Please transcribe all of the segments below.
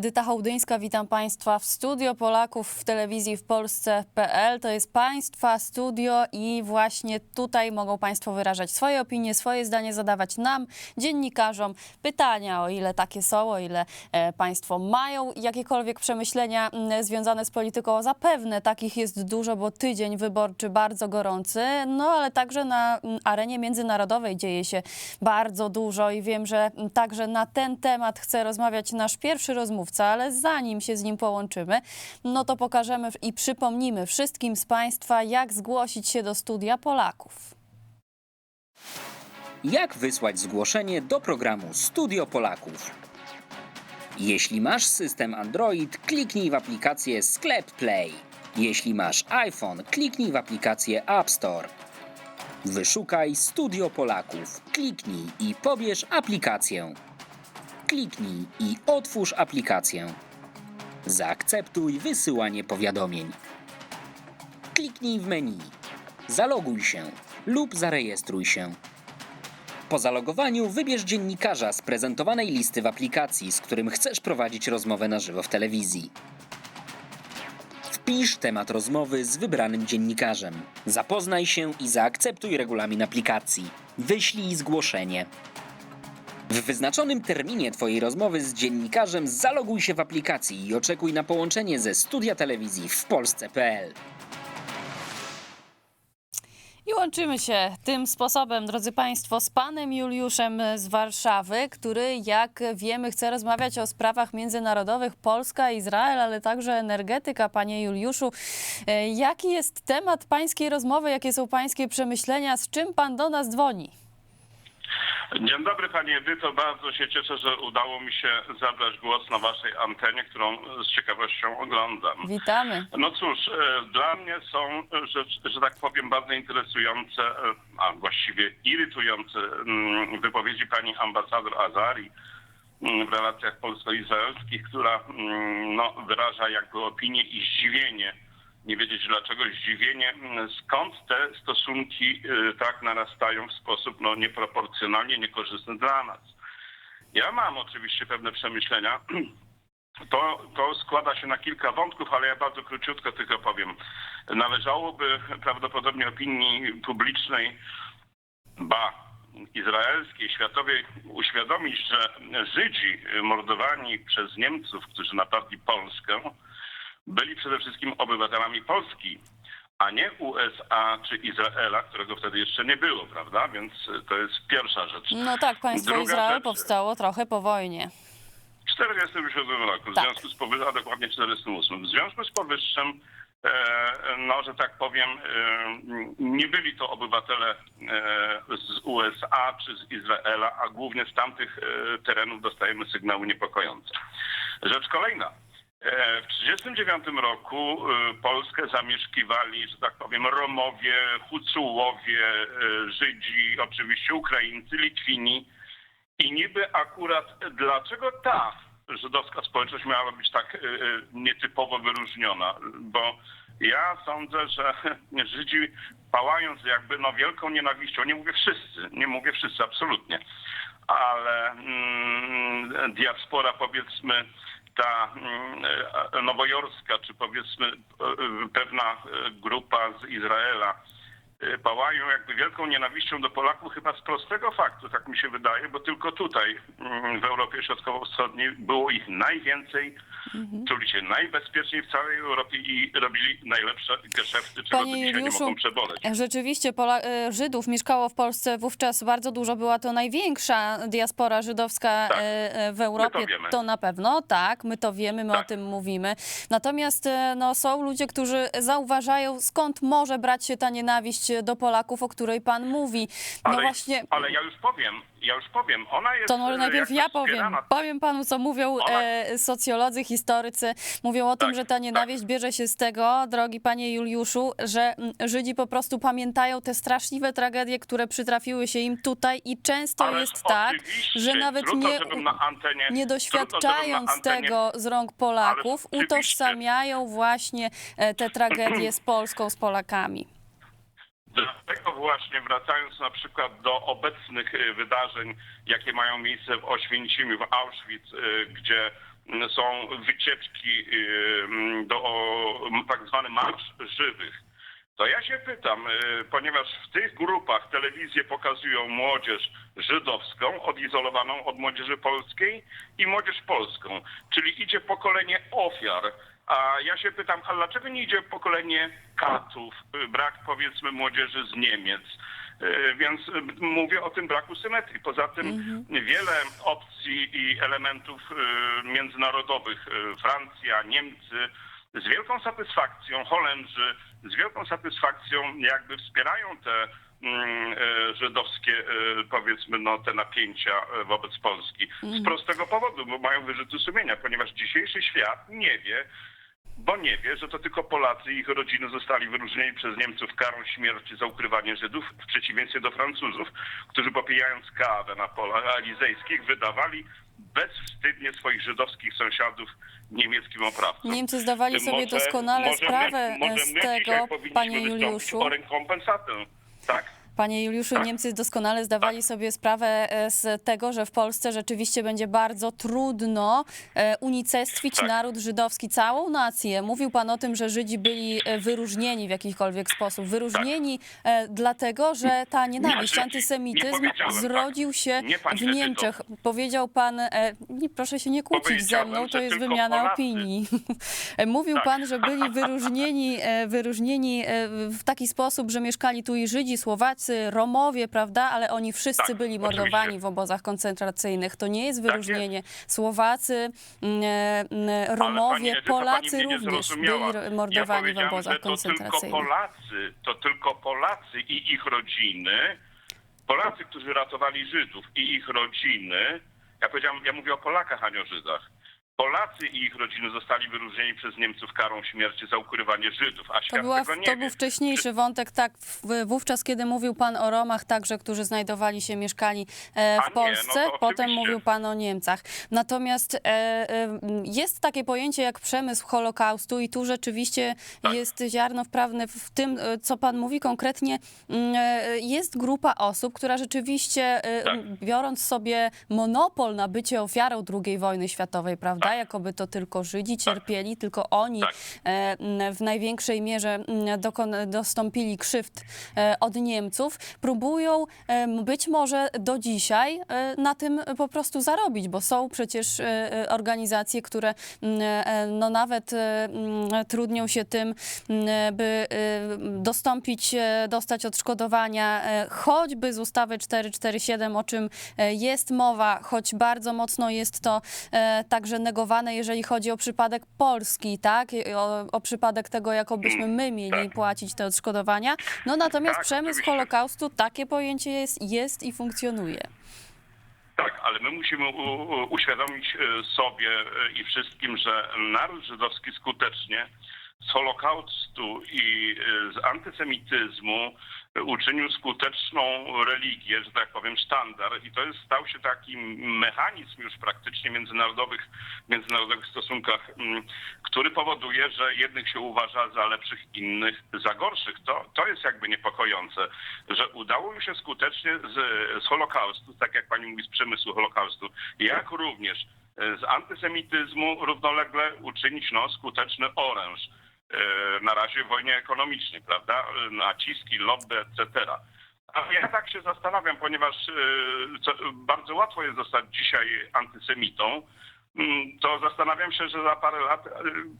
Edyta Hołdyńska, witam Państwa w Studio Polaków w telewizji w Polsce.pl. To jest Państwa studio i właśnie tutaj mogą Państwo wyrażać swoje opinie, swoje zdanie, zadawać nam, dziennikarzom, pytania, o ile takie są, o ile e, Państwo mają jakiekolwiek przemyślenia związane z polityką. Zapewne takich jest dużo, bo tydzień wyborczy bardzo gorący, no ale także na arenie międzynarodowej dzieje się bardzo dużo i wiem, że także na ten temat chce rozmawiać nasz pierwszy rozmówca, ale zanim się z nim połączymy, no to pokażemy i przypomnimy wszystkim z Państwa, jak zgłosić się do studia Polaków. Jak wysłać zgłoszenie do programu Studio Polaków? Jeśli masz system Android, kliknij w aplikację Sklep Play. Jeśli masz iPhone, kliknij w aplikację App Store. Wyszukaj Studio Polaków, kliknij i pobierz aplikację. Kliknij i otwórz aplikację. Zaakceptuj wysyłanie powiadomień. Kliknij w menu. Zaloguj się lub zarejestruj się. Po zalogowaniu wybierz dziennikarza z prezentowanej listy w aplikacji, z którym chcesz prowadzić rozmowę na żywo w telewizji. Wpisz temat rozmowy z wybranym dziennikarzem. Zapoznaj się i zaakceptuj regulamin aplikacji. Wyślij zgłoszenie. W wyznaczonym terminie Twojej rozmowy z dziennikarzem zaloguj się w aplikacji i oczekuj na połączenie ze studia telewizji w Polsce.pl. I łączymy się tym sposobem, drodzy Państwo, z panem Juliuszem z Warszawy, który, jak wiemy, chce rozmawiać o sprawach międzynarodowych Polska, Izrael, ale także energetyka. Panie Juliuszu, e, jaki jest temat pańskiej rozmowy, jakie są pańskie przemyślenia, z czym pan do nas dzwoni? Dzień dobry Pani Edyto, bardzo się cieszę, że udało mi się zabrać głos na Waszej antenie, którą z ciekawością oglądam. Witamy. No cóż, e, dla mnie są, że, że tak powiem, bardzo interesujące, e, a właściwie irytujące mm, wypowiedzi Pani ambasador Azari mm, w relacjach polsko-izraelskich, która mm, no, wyraża jakby opinię i zdziwienie nie wiedzieć dlaczego zdziwienie, mm, skąd te stosunki y, tak narastają w sposób no, nieproporcjonalnie niekorzystny dla nas. Ja mam oczywiście pewne przemyślenia. To, to składa się na kilka wątków, ale ja bardzo króciutko tylko powiem. Należałoby prawdopodobnie opinii publicznej, ba, izraelskiej, światowej uświadomić, że Żydzi mordowani przez Niemców, którzy napadli Polskę, byli przede wszystkim obywatelami Polski, a nie USA czy Izraela, którego wtedy jeszcze nie było, prawda? Więc to jest pierwsza rzecz. No tak, państwo Druga Izrael rzecz- powstało trochę po wojnie. W 47 roku, w Tak. związku z powyższym, a dokładnie 48. W związku z powyższym, no, że tak powiem, e, nie byli to obywatele e, z USA czy z Izraela, a głównie z tamtych e, terenów dostajemy sygnały niepokojące. Rzecz kolejna. E, W 1939 roku e, Polskę zamieszkiwali, że tak powiem, Romowie, Hucułowie, e, Żydzi, oczywiście Ukraińcy, Litwini. I niby akurat dlaczego ta żydowska społeczność miała być tak nietypowo wyróżniona? Bo ja sądzę, że Żydzi pałając jakby no wielką nienawiścią, nie mówię wszyscy, nie mówię wszyscy absolutnie, ale mm, diaspora powiedzmy ta mm, e, nowojorska, czy powiedzmy e, e, pewna grupa z Izraela, pałają jakby wielką nienawiścią do Polaków chyba z prostego faktu, tak mi się wydaje, bo tylko tutaj mm, w Europie Środkowo-Wschodniej było ich najwięcej, czuli się najbezpieczniej w całej Europie i robili najlepsze geszefty, czego Panie do dzisiaj nie mogą przeboleć. Rzeczywiście Pola- e, Żydów mieszkało w Polsce wówczas bardzo dużo. Była to największa diaspora żydowska Tak. e, e, w Europie. wiemy. To na pewno, tak, my to wiemy, my o Tak. tym mówimy. Natomiast e, no, są ludzie, którzy zauważają, skąd może brać się ta nienawiść do Polaków, o której pan mówi. No Ale, właśnie, ale ja już powiem, ja już powiem, ona jest... to może e, najpierw ja powiem. Powiem panu, co mówią Ona- e, socjolodzy, historycy. Mówią o tym, Tak, że ta nienawiść bierze się z tego, drogi panie Juliuszu, że mm, Żydzi po prostu pamiętają te straszliwe tragedie, które przytrafiły się im tutaj i często Ależ jest tak, że nawet trudno, nie, antenie, nie trudno, doświadczając antenie, tego z rąk Polaków, utożsamiają właśnie e, te tragedie z Polską, z Polakami. Dlatego właśnie wracając na przykład do obecnych y, wydarzeń, jakie mają miejsce w Oświęcimiu, w Auschwitz, y, gdzie są wycieczki y, do tak zwany marsz żywych. To ja się pytam, ponieważ w tych grupach telewizje pokazują młodzież żydowską, odizolowaną od młodzieży polskiej i młodzież polską, czyli idzie pokolenie ofiar. A ja się pytam, a dlaczego nie idzie pokolenie katów, brak powiedzmy młodzieży z Niemiec? Y, Więc y, mówię o tym braku symetrii. Poza tym wiele opcji i elementów y, międzynarodowych, Francja, Niemcy, z wielką satysfakcją, Holendrzy z wielką satysfakcją jakby wspierają te mm, e, żydowskie, e, powiedzmy, no, te napięcia e, wobec Polski. Z prostego powodu, bo mają wyrzuty sumienia, ponieważ dzisiejszy świat nie wie, bo nie wie, że to tylko Polacy i ich rodziny zostali wyróżnieni przez Niemców karą śmierci za ukrywanie Żydów, w przeciwieństwie do Francuzów, którzy popijając kawę na polach elizejskich wydawali bezwstydnie swoich żydowskich sąsiadów niemieckim oprawcom. Niemcy zdawali sobie Może- doskonale może sprawę my, może z tego, panie Juliuszu. o rekompensatę. Tak. Panie Juliuszu, Niemcy doskonale zdawali sobie sprawę e, z tego, że w Polsce rzeczywiście będzie bardzo trudno e, unicestwić Tak. naród żydowski, całą nację. Mówił pan o tym, że Żydzi byli e, wyróżnieni w jakikolwiek sposób. Wyróżnieni dlatego, że ta nienawiść, tak. zrodził się w Niemczech. Powiedział pan, nie, proszę się nie kłócić ze mną, to jest wymiana opinii. Mówił Tak. pan, że byli wyróżnieni, wyróżnieni w taki sposób, że mieszkali tu i Żydzi, Słowacy, Romowie, prawda? Ale oni wszyscy Tak, byli oczywiście. mordowani w obozach koncentracyjnych. To nie jest Tak wyróżnienie. Słowacy, mm, e, mm, Romowie, Polacy również byli mordowani ja w obozach że to tylko koncentracyjnych. Polacy, to tylko Polacy i ich rodziny, Polacy, którzy ratowali Żydów i ich rodziny, ja powiedziałem, ja mówię o Polakach, a nie o Żydach. Polacy i ich rodziny zostali wyróżnieni przez Niemców karą śmierci za ukrywanie Żydów, a To, była, tego nie to był wcześniejszy wątek, tak, wówczas, kiedy mówił pan o Romach także, którzy znajdowali się, mieszkali e, A w nie, Polsce, no potem mówił pan o Niemcach. Natomiast e, e, jest takie pojęcie jak przemysł Holokaustu i tu rzeczywiście Tak. jest ziarno wprawne w tym, co pan mówi konkretnie. Mm, Jest grupa osób, która rzeczywiście, Tak. biorąc sobie monopol na bycie ofiarą II wojny światowej, prawda, jakoby to tylko Żydzi cierpieli, tylko oni Tak. e, w największej mierze dostąpili krzywd e, od Niemców, próbują em, być może do dzisiaj e, na tym po prostu zarobić, bo są przecież e, e, organizacje, które e, no nawet e, trudnią się tym, by e, dostąpić, e, dostać odszkodowania e, choćby z ustawy 447, o czym e, jest mowa, choć bardzo mocno jest to e, także jeżeli chodzi o przypadek Polski, tak? O, o przypadek tego, jakobyśmy my mieli tak. płacić te odszkodowania. No natomiast Tak, przemysł oczywiście. Holokaustu, takie pojęcie jest, jest i funkcjonuje. Tak, ale my musimy uświadomić e, sobie e, i wszystkim, że naród żydowski skutecznie z Holokaustu i e, z antysemityzmu uczynił skuteczną religię, że tak powiem, sztandar i to jest, stał się taki mechanizm już praktycznie międzynarodowych, międzynarodowych stosunkach, mm, który powoduje, że jednych się uważa za lepszych, innych za gorszych. To, to jest jakby niepokojące, że udało mi się skutecznie z, z Holokaustu, tak jak pani mówi, z przemysłu Holokaustu, jak również z antysemityzmu równolegle uczynić no, skuteczny oręż. E, Na razie wojnie ekonomicznej, prawda? Naciski, lobby, etc. A ja tak się zastanawiam, ponieważ e, bardzo łatwo jest zostać dzisiaj antysemitą, Mm, to zastanawiam się, że za parę lat e,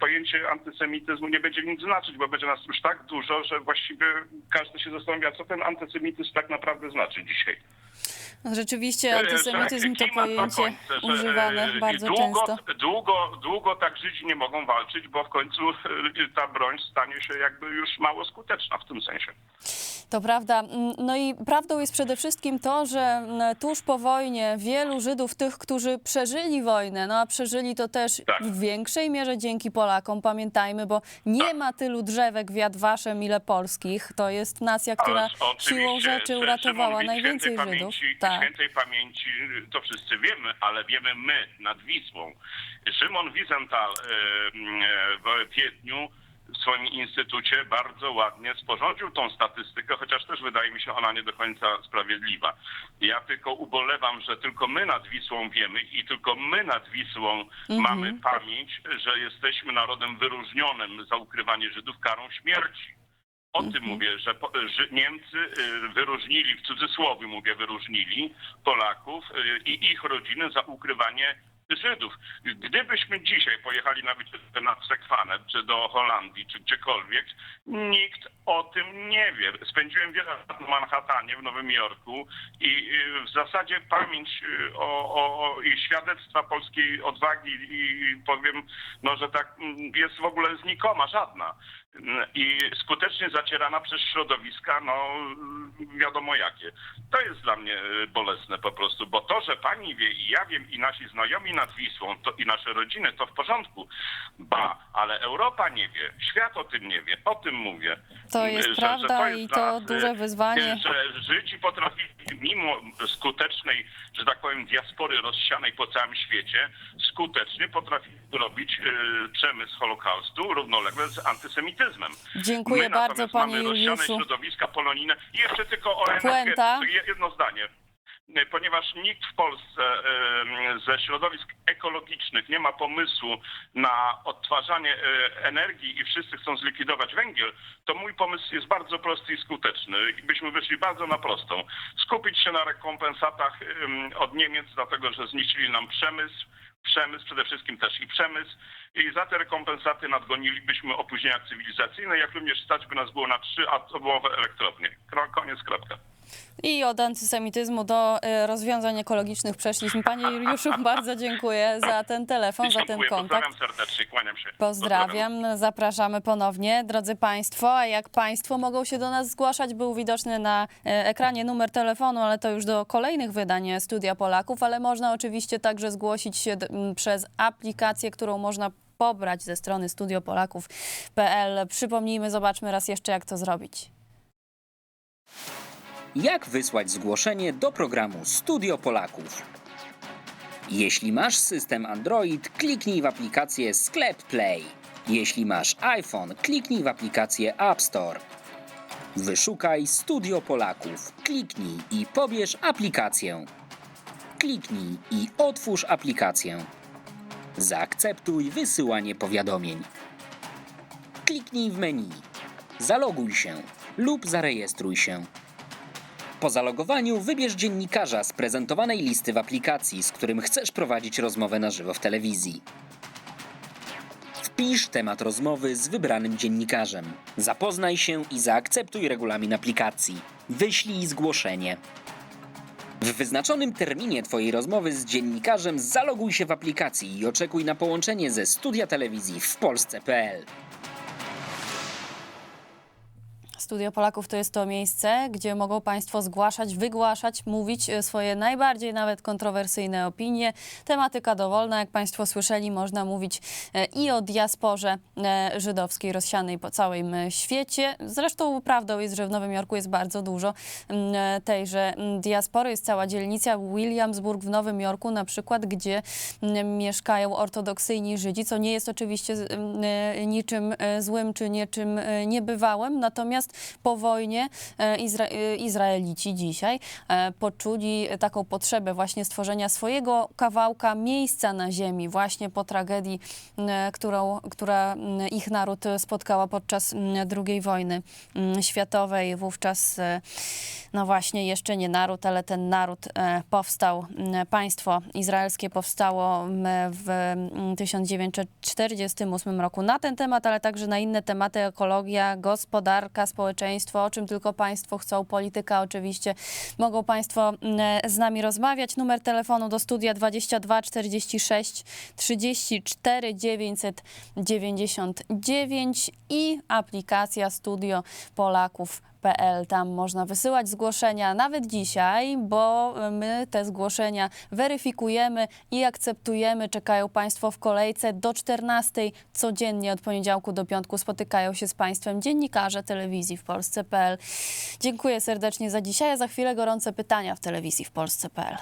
pojęcie antysemityzmu nie będzie nic znaczyć, bo będzie nas już tak dużo, że właściwie każdy się zastanawia, co ten antysemityzm tak naprawdę znaczy dzisiaj. No, Rzeczywiście E, antysemityzm że to pojęcie końcu, że, używane e, bardzo długo, często. Długo, długo tak Żydzi nie mogą walczyć, bo w końcu e, ta broń stanie się jakby już mało skuteczna w tym sensie. To prawda. Mm, No i prawdą jest przede wszystkim to, że mm, tuż po wojnie wielu Żydów, tych, którzy przeżyli wojnę, no a przeżyli to też Tak. w większej mierze dzięki Polakom, pamiętajmy, bo nie Tak. ma tylu drzewek w Yad Vashem, ile polskich. To jest nacja, która siłą rzeczy uratowała najwięcej Żydów. Pamięci, Tak. Świętej pamięci to wszyscy wiemy, ale wiemy my nad Wisłą. Szymon Wiesenthal e, e, w Wiedniu w swoim instytucie bardzo ładnie sporządził tą statystykę, chociaż też wydaje mi się ona nie do końca sprawiedliwa. Ja tylko ubolewam, że tylko my nad Wisłą wiemy i tylko my nad Wisłą mamy pamięć, że jesteśmy narodem wyróżnionym za ukrywanie Żydów karą śmierci. O tym mówię, że, Niemcy y, wyróżnili, w cudzysłowie mówię, wyróżnili Polaków y, i ich rodziny za ukrywanie Żydów. Gdybyśmy dzisiaj pojechali na wycieczkę na Sekwanę, czy do Holandii, czy gdziekolwiek, nikt o tym nie wie. Spędziłem wiele lat w Manhattanie, w Nowym Jorku i y, w zasadzie pamięć y, o, o, o i świadectwa polskiej odwagi i powiem, no, że tak mm, jest w ogóle znikoma, żadna. I skutecznie zacierana przez środowiska, no wiadomo jakie. To jest dla mnie y, bolesne po prostu, bo to, że pani wie i ja wiem i nasi znajomi nad Wisłą to, i nasze rodziny, to w porządku. Ba, ale Europa nie wie, świat o tym nie wie, o tym mówię. To jest Że- że prawda jest i to nas, y, duże wyzwanie. Że Żydzi potrafili mimo skutecznej, że tak powiem, diaspory rozsianej po całym świecie, skutecznie potrafili robić y, przemysł Holokaustu równolegle z antysemityzmem. Dziękuję My bardzo, panie mamy rozsiane Juliuszu. środowiska polonijne. I jeszcze tylko o Puenta. Jedno zdanie. Ponieważ nikt w Polsce ze środowisk ekologicznych nie ma pomysłu na odtwarzanie y, energii i wszyscy chcą zlikwidować węgiel, to mój pomysł jest bardzo prosty i skuteczny. Byśmy wyszli bardzo na prostą. Skupić się na rekompensatach od Niemiec, dlatego że zniszczyli nam przemysł, przemysł, przede wszystkim też i przemysł. I za te rekompensaty nadgonilibyśmy opóźnienia cywilizacyjne, jak również stać by nas było na trzy atomowe elektrownie. Koniec, kropka. I od antysemityzmu do y, rozwiązań ekologicznych przeszliśmy. Panie Juliuszu, bardzo dziękuję za ten telefon, za ten Dziękuję, kontakt. pozdrawiam serdecznie, kłaniam się. Pozdrawiam, zapraszamy ponownie. Drodzy Państwo, a jak Państwo mogą się do nas zgłaszać, był widoczny na e, ekranie numer telefonu, ale to już do kolejnych wydań Studia Polaków, ale można oczywiście także zgłosić się d- m, przez aplikację, którą można pobrać ze strony studiopolaków.pl. Przypomnijmy, zobaczmy raz jeszcze, jak to zrobić. Jak wysłać zgłoszenie do programu Studio Polaków? Jeśli masz system Android, kliknij w aplikację Sklep Play. Jeśli masz iPhone, kliknij w aplikację App Store. Wyszukaj Studio Polaków, kliknij i pobierz aplikację. Kliknij i otwórz aplikację. Zaakceptuj wysyłanie powiadomień. Kliknij w menu. Zaloguj się lub zarejestruj się. Po zalogowaniu wybierz dziennikarza z prezentowanej listy w aplikacji, z którym chcesz prowadzić rozmowę na żywo w telewizji. Wpisz temat rozmowy z wybranym dziennikarzem. Zapoznaj się i zaakceptuj regulamin aplikacji. Wyślij zgłoszenie. W wyznaczonym terminie Twojej rozmowy z dziennikarzem zaloguj się w aplikacji i oczekuj na połączenie ze studia telewizji w Polsce.pl. Studio Polaków to jest to miejsce, gdzie mogą Państwo zgłaszać, wygłaszać, mówić e, swoje najbardziej nawet kontrowersyjne opinie. Tematyka dowolna, jak Państwo słyszeli, można mówić e, i o diasporze e, żydowskiej rozsianej po całym świecie. Zresztą prawdą jest, że w Nowym Jorku jest bardzo dużo tejże diaspory. Jest cała dzielnica Williamsburg w Nowym Jorku na przykład, gdzie mieszkają ortodoksyjni Żydzi, co nie jest oczywiście niczym złym czy niczym niebywałym, natomiast po wojnie e, Izra e, Izraelici dzisiaj e, poczuli taką potrzebę właśnie stworzenia swojego kawałka miejsca na ziemi właśnie po tragedii, którą, która m, ich naród spotkała podczas m, II wojny m, światowej. Wówczas no właśnie jeszcze nie naród, ale ten naród powstał, państwo izraelskie powstało w m, 1948 roku. Na ten temat, ale także na inne tematy, ekologia, gospodarka, społeczeństwo, o czym tylko Państwo chcą, polityka oczywiście, mogą Państwo m, z nami rozmawiać. Numer telefonu do studia 22 46 34 999 i aplikacja Studio Polaków. PL. Tam można wysyłać zgłoszenia nawet dzisiaj, bo my te zgłoszenia weryfikujemy i akceptujemy. Czekają Państwo w kolejce do 14 codziennie od poniedziałku do piątku. Spotykają się z Państwem dziennikarze telewizji w Polsce.pl. Dziękuję serdecznie za dzisiaj, za chwilę gorące pytania w telewizji w Polsce.pl.